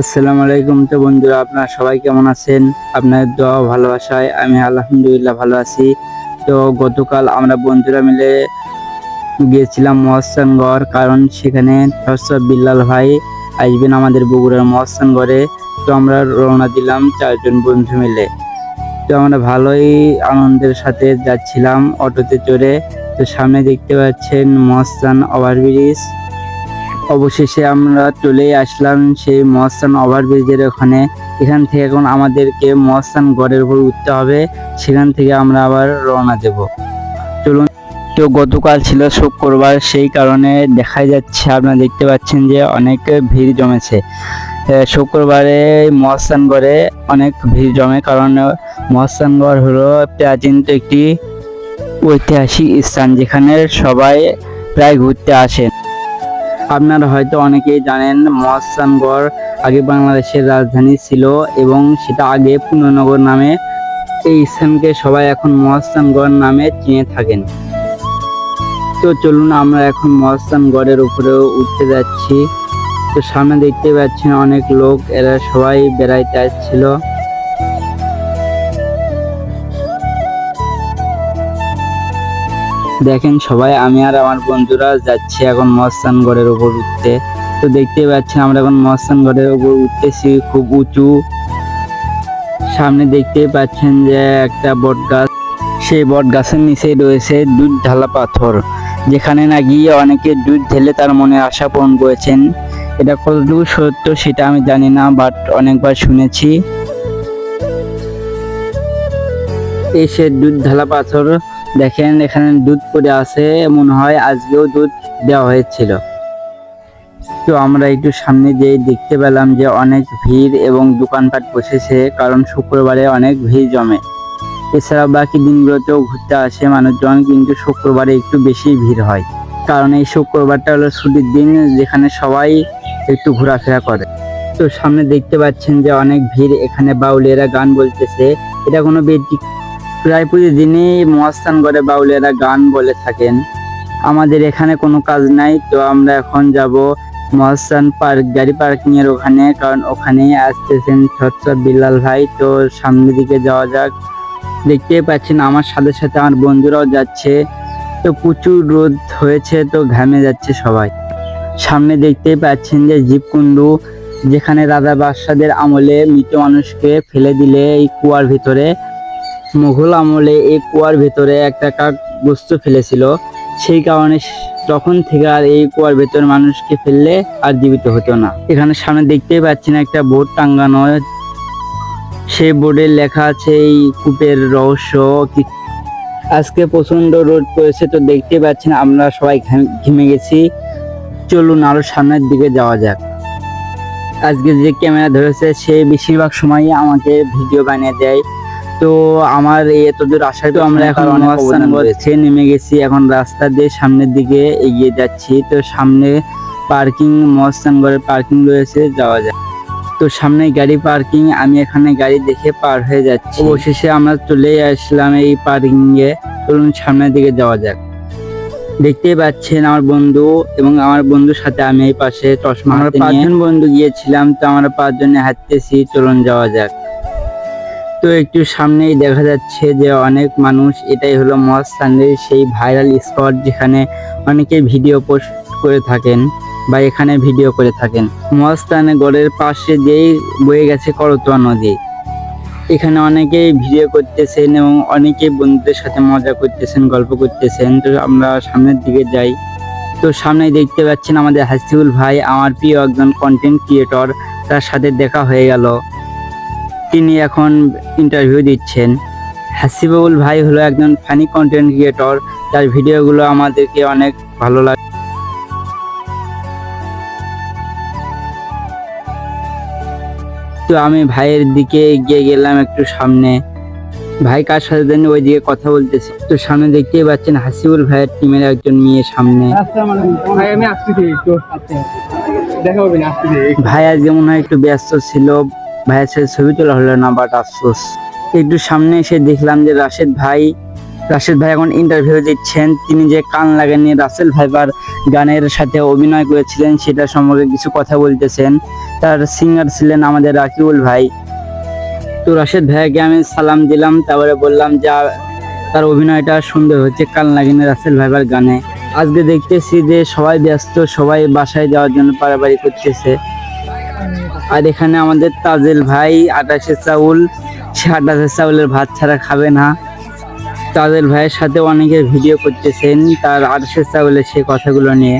আসসালামু আলাইকুম তো বন্ধুরা, আপনারা সবাই কেমন আছেন? আপনার দোয়া ভালোবাসায় আমি আলহামদুলিল্লাহ ভালো আছি। তো গতকাল আমরা বন্ধুরা মিলে গিয়েছিলাম মহস্তানগড় কারণ সেখানে সরসব বিল্লাল ভাই আসবেন আমাদের বগুড়ার মহস্তানগড়ে তো আমরা রওনা দিলাম চারজন বন্ধু মিলে। তো আমরা ভালোই আনন্দের সাথে যাচ্ছিলাম অটোতে চড়ে। তো সামনে দেখতে পাচ্ছেন মহস্তান ওভারব্রিজ। অবশেষে আমরা চলে আসলাম সেই মহস্থান ওভারব্রিজের ওখানে। এখান থেকে এখন আমাদেরকে মহাস্থান গড়ের উপর উঠতে হবে। সেখান থেকে আমরা আবার রওনা দেব। চলুন, তো গতকাল ছিল শুক্রবার, সেই কারণে দেখা যাচ্ছে, আপনারা দেখতে পাচ্ছেন যে অনেক ভিড় জমেছে। শুক্রবারে মহস্থানগড়ে অনেক ভিড় জমে, কারণ মহস্থানগড় হলো প্রাচীন একটি ঐতিহাসিক স্থান, যেখানে সবাই প্রায় ঘুরতে আসেন। আপনারা হয়তো অনেকেই জানেন মহাস্থানগড় আগে বাংলাদেশের রাজধানী ছিল এবং সেটা আগে পুননগর নামে এই স্থানকে সবাই এখন মহাস্থানগড় নামে চিনে থাকেন। তো চলুন আমরা এখন মহাস্থানগড়ের উপরে উঠতে যাচ্ছি। তো সামনে দেখতে পাচ্ছেন অনেক লোক, এরা সবাই বেড়াইতে আসছিল। দেখেন সবাই, আমি আর আমার বন্ধুরা যাচ্ছি এখন মহস্থানগড়ের উপর উঠতে। তো দেখতে পাচ্ছেন, আমরা এখন মহস্থানগড়ের উপর উঠতেছি খুব উঁচু। সামনে দেখতে পাচ্ছেন যে একটা বট গাছ, সেই বট গাছের নিচে রয়েছে দুধ ঢালা পাথর, যেখানে নাকি অনেকে দুধ ঢেলে তার মনে আশা পূরণ করেছেন। এটা কতটুকু সত্য সেটা আমি জানি না বাট অনেকবার শুনেছি। এই সে দুধ ঢালা পাথর দেখেন, এখানে দুধ পড়ে আছে, মনে হয় আজকেও দুধ দেওয়া হয়েছিল। তো আমরা একটু সামনে যেয়ে দেখতে পেলাম যে অনেক ভিড় এবং দোকানপাট বসেছে, কারণ শুক্রবারে অনেক ভিড় জমে। এছাড়া বাকি দিনগুলোতেও ঘুরতে আসে মানুষজন, কিন্তু শুক্রবারে একটু বেশি ভিড় হয়। কারণ এই শুক্রবারটা হলো ছুটির দিন, যেখানে সবাই একটু ঘোরাফেরা করে। তো সামনে দেখতে পাচ্ছেন যে অনেক ভিড়, এখানে বাউলিয়ারা গান বলতেছে। এটা কোনো বেদি প্রায় প্রতিদিনই মহাস্থান করে বাউলিয়ারা গান বলে থাকেন। আমাদের এখানে কোনো কাজ নাই, তো আমরা এখন যাব মহাস্থান পার্ক, গাড়ি পার্কিং এর ওখানে, কারণ ওখানেই আসতেছেন ছত্র বিল্লাল ভাই। তো সামনের দিকে যাওয়া যাক। দেখতেই পাচ্ছেন আমার সাথে সাথে আমার বন্ধুরাও যাচ্ছে। তো প্রচুর রোদ হয়েছে, তো ঘামে যাচ্ছে সবাই। সামনে দেখতেই পাচ্ছেন যে জীবকুণ্ডু, যেখানে রাজা বাদশাদের আমলে মৃত মানুষকে ফেলে দিলে এই কুয়ার ভিতরে। মুঘল আমলে এই কুয়ার ভেতরে একটা কাক বস্তু ফেলেছিল। সেই কারণে তখন থেকে আর এই কুয়ার ভেতরে মানুষকে ফেললে আর জীবিত হতো না। এখানে সামনে দেখতেই পাচ্ছেন একটা বোর্ড টাঙ্গানো সেই বোর্ডে লেখা আছে, এই কূপের রহস্য আজকে প্রচণ্ড রোদ পড়েছে তো দেখতে পাচ্ছেন আমরা সবাই ঘাম- গেছি। চলুন আরও সামনের দিকে যাওয়া যাক। আজকে যে ক্যামেরা ধরেছে সে বেশিরভাগ সময়ই আমাকে ভিডিও বানিয়ে দেয়। তো আমার এই এতদূর আসায় তো আমরা এখন মহাস্থান বলছে নেমে গেছি এখন রাস্তা দিয়ে সামনের দিকে এগিয়ে যাচ্ছি। তো সামনে পার্কিং মহাস্থানগড়ের পার্কিং রয়েছে যাওয়া যায় তো সামনে গাড়ি পার্কিং আমি এখানে গাড়ি দেখে পার হয়ে যাচ্ছি। অবশেষে আমরা চলে আসলাম এই পার্কিং এ চলুন সামনের দিকে যাওয়া যাক। দেখতেই পাচ্ছেন আমার বন্ধু এবং আমার বন্ধুর সাথে আমি এই পাশে চশমা আমরা পাঁচজন বন্ধু গিয়েছিলাম। তো আমরা পাঁচজনে হাঁটতেছি চলুন যাওয়া যাক। তো একটু সামনেই দেখা যাচ্ছে যে অনেক মানুষ, এটাই হলো মহাস্থানের সেই ভাইরাল স্পট যেখানে অনেকে ভিডিও পোস্ট করে থাকেন বা এখানে ভিডিও করে থাকেন। মহাস্থানে গড়ের পাশে যেই বয়ে গেছে করতোয়া নদী, এখানে অনেকেই ভিডিও করতেছেন এবং অনেকেই বন্ধুদের সাথে মজা করতেছেন, গল্প করতেছেন। তো আমরা সামনের দিকে যাই। তো সামনে দেখতে পাচ্ছেন আমাদের হাসিবুল ভাই, আমার প্রিয় একজন কন্টেন্ট ক্রিয়েটর তার সাথে দেখা হয়ে গেল। তিনি এখন ইন্টারভিউ দিচ্ছেন। হাসিবুল ভাই হলো একজন ফানি কন্টেন্ট ক্রিয়েটর তার ভিডিওগুলো আমাদেরকে অনেক ভালো লাগে তো আমি ভাইয়ের দিকে এগিয়ে গেলাম একটু সামনে। ভাই কার সাথে জানি ওইদিকে কথা বলতেছে। তো সামনে দেখতেই পাচ্ছেন হাসিবুল ভাইয়ের টিমের একজন মেয়ে সামনে। ভাই আজকে মনে হয় একটু ব্যস্ত ছিল। ভাইয়ের সাথে ছবি তোলা হলো না বাট আফসোস। একটু সামনে এসে দেখলাম যে রাশেদ ভাই রাশেদ ভাই এখন ইন্টারভিউ দিচ্ছেন। তিনি যে কান লাগেননি, রাসেল ভাইবার গানের সাথে অভিনয় করেছিলেন, সেটা সম্পর্কে কিছু কথা বলতেছেন। তার সিঙ্গার ছিলেন আমাদের রাকিবুল ভাই। তো রাশেদ ভাইয়াকে আমি সালাম দিলাম, তারপরে বললাম যে তার অভিনয়টা সুন্দর হচ্ছে, কান লাগেনি রাসেল ভাইবার গানে। আজকে দেখতেছি যে সবাই ব্যস্ত, সবাই বাসায় যাওয়ার জন্য পারাবাড়ি করতেছে। আর এখানে আমাদের তাজেল ভাই, আটাশে চাউল, সে আটাশে চাউলের ভাত ছাড়া খাবে না। তাজেল ভাইয়ের সাথে অনেকে ভিডিও করতেছেন, তার আটাশে চাউলের সে কথাগুলো নিয়ে।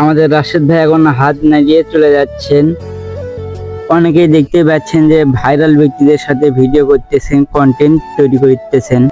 আমাদের রাশেদ ভাই এখন হাত নাড়িয়ে চলে যাচ্ছেন। অনেকেই দেখতে পাচ্ছেন যে ভাইরাল ব্যক্তিদের সাথে ভিডিও করতেছেন কন্টেন্ট তৈরি করতেছেন।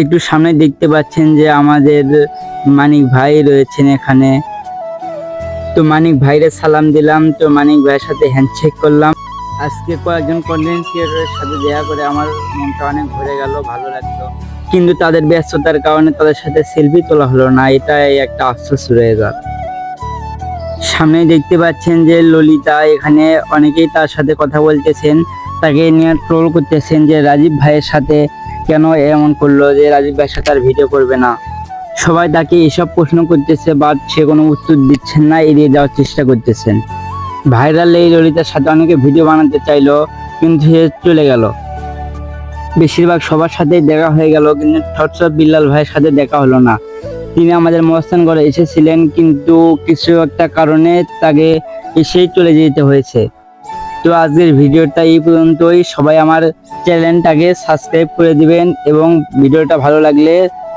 একটু সামনে দেখতে পাচ্ছেন যে আমাদের মানিক ভাই রয়েছেন এখানে। তো মানিক ভাইরে সালাম দিলাম, তো মানিক ভাইয়ের সাথে হ্যান্ডশেক করলাম। আজকে কয়েকজন কন্টেন্ট সাথে দেখা করে আমার মনটা অনেক ভরে গেল, ভালো লাগল। কিন্তু তাদের ব্যস্ততার কারণে তাদের সাথে সেলফি তোলা হলো না, এটাই একটা আফসোস রয়ে গেল। সামনে দেখতে পাচ্ছেন যে ললিতা এখানে অনেকেই তার সাথে কথা বলতেছেন, তাকে নিয়ে ট্রোল করতেছেন যে রাজীব ভাইয়ের সাথে কেন এমন করল যে রাজীব ভাইয়ের সাথে আর ভিডিও করবে না। সবাই তাকে এসব প্রশ্ন করতেছে বা সে কোনো উত্তর দিচ্ছেন না, এড়িয়ে যাওয়ার চেষ্টা করতেছেন। ভাইরাল এই ললিতার সাথে অনেকে ভিডিও বানাতে চাইলো, কিন্তু সে চলে গেল। বেশিরভাগ সবার সাথেই দেখা হয়ে গেল, কিন্তু থটসব বিল্লাল ভাইয়ের সাথে দেখা হলো না। তিনি আমাদের মহাস্থান করে এসেছিলেন, কিন্তু কিছু একটা কারণে তাকে এসেই চলে যেতে হয়েছে। তো আজকের ভিডিওটা এই পর্যন্তই। সবাই আমার চ্যানেলটাকে সাবস্ক্রাইব করে দিবেন এবং ভিডিওটা ভালো লাগলে